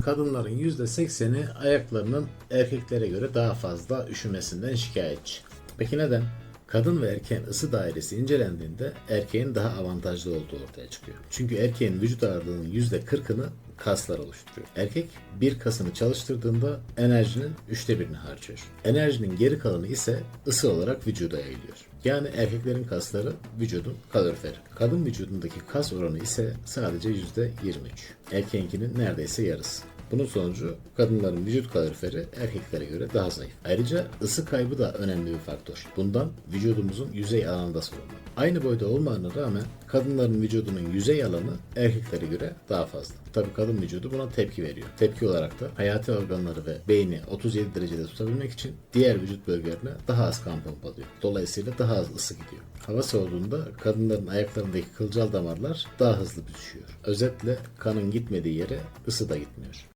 Kadınların %80'i ayaklarının erkeklere göre daha fazla üşümesinden şikayetçi. Peki neden? Kadın ve erkeğin ısı dairesi incelendiğinde erkeğin daha avantajlı olduğu ortaya çıkıyor. Çünkü erkeğin vücut ağırlığının %40'ını kaslar oluşturuyor. Erkek bir kasını çalıştırdığında enerjinin üçte birini harcıyor. Enerjinin geri kalanı ise ısı olarak vücuda yayılıyor. Yani erkeklerin kasları vücudun kaloriferi. Kadın vücudundaki kas oranı ise sadece %23. Erkeğinkinin neredeyse yarısı. Bunun sonucu kadınların vücut kaloriferi erkeklere göre daha zayıf. Ayrıca ısı kaybı da önemli bir faktör. Bundan vücudumuzun yüzey alanı da sorumlu. Aynı boyda olmalarına rağmen kadınların vücudunun yüzey alanı erkeklere göre daha fazla. Tabii kadın vücudu buna tepki veriyor. Tepki olarak da hayati organları ve beyni 37 derecede tutabilmek için diğer vücut bölgelerine daha az kan pompalıyor. Dolayısıyla daha az ısı gidiyor. Hava soğuduğunda kadınların ayaklarındaki kılcal damarlar daha hızlı büzüşüyor. Özetle kanın gitmediği yere ısı da gitmiyor.